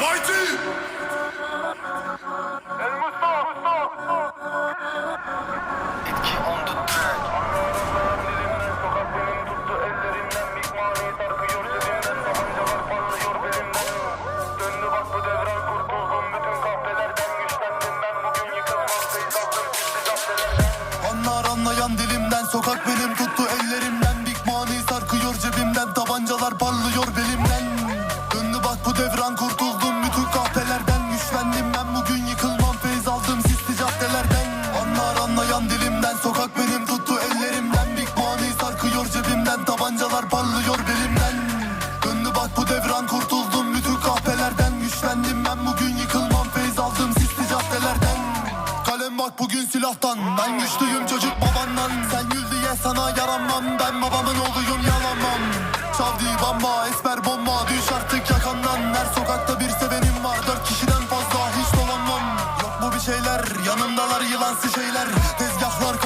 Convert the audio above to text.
Mighty! Anlayan dilimden Sokak benim tuttu ellerimden. Big money sarkıyor cebimden Tabancalar parlıyor belimden. Döndü bak bu devran kurtuldum bu devran kurtuldum Bütün kahpelerden güçlendim. Ben Bugün yıkılmam feyz aldım sisli caddelerden Kalem bak bugün silahtan Ben güçlüyüm çocuk babandan. Sen gül diye sana yaranmam Ben babamın oğluyum yalanmam. Çavdi bamba esmer bomba Düş artık yakandan. Her sokakta bir sevenim var Dört kişiden fazla hiç dolanmam. Yok mu bir şeyler yanımdalar yılansı şeyler Tezgahlar